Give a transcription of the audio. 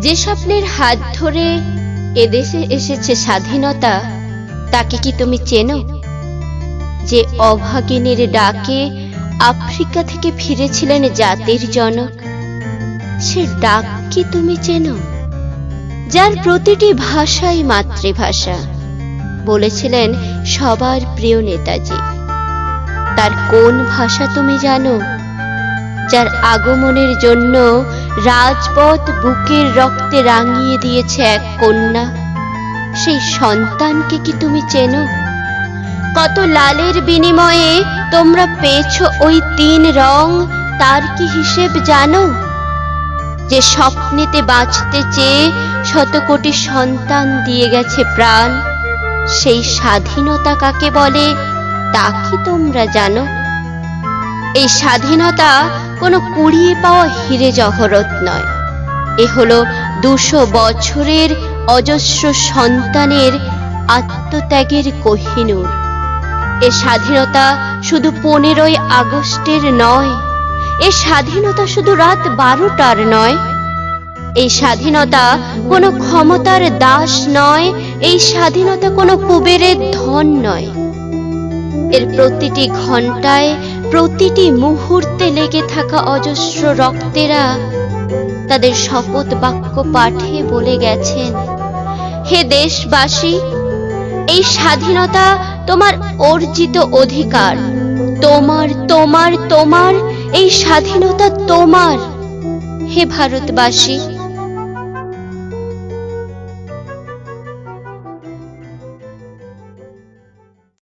যে স্বপ্নের হাত ধরে এদেশে এসেছে স্বাধীনতা, তাকে কি তুমি চেনো? যে অভাগিনীর ডাকে আফ্রিকা থেকে ফিরেছিলেন জাতির জনক, সে ডাক কি তুমি চেনো? যার প্রতিটি ভাষাই মাতৃভাষা, বলেছিলেন সবার প্রিয় নেতাজি। তার কোন ভাষা তুমি জানো? যার আগমনের জন্য রাজপথ বুকের রক্তে রাঙিয়ে দিয়েছে এক কন্যা। সেই সন্তানকে কি তুমি চেনো? কত লালের বিনিময়ে তোমরা পেয়েছ ওই তিন রং, তার কি হিসেব জানো? যে স্বপ্নেতে বাঁচতে চেয়ে শত কোটি সন্তান দিয়ে গেছে প্রাণ, সেই স্বাধীনতা কাকে বলে, তা কি তোমরা জানো? এই স্বাধীনতা কোনো কুড়িয়ে পাওয়া হিরে জহরত নয়। এ হলো দুশো বছরের অজস্র সন্তানের আত্মত্যাগের কোহিনূর। এ স্বাধীনতা শুধু পনেরোই আগস্টের নয়, এ স্বাধীনতা শুধু রাত বারোটার নয় এই স্বাধীনতা কোনো ক্ষমতার দাস নয়, এই স্বাধীনতা কোনো কুবেরের ধন নয়। এর প্রতিটি ঘন্টায় প্রতিটি মুহূর্তে লেগে থাকা অজস্র রক্তেরা তাদের শপথ বাক্য পাঠে বলে গেছেন, হে দেশবাসী, এই স্বাধীনতা তোমার অর্জিত অধিকার। তোমার তোমার তোমার, এই স্বাধীনতা তোমার। হে ভারতবাসী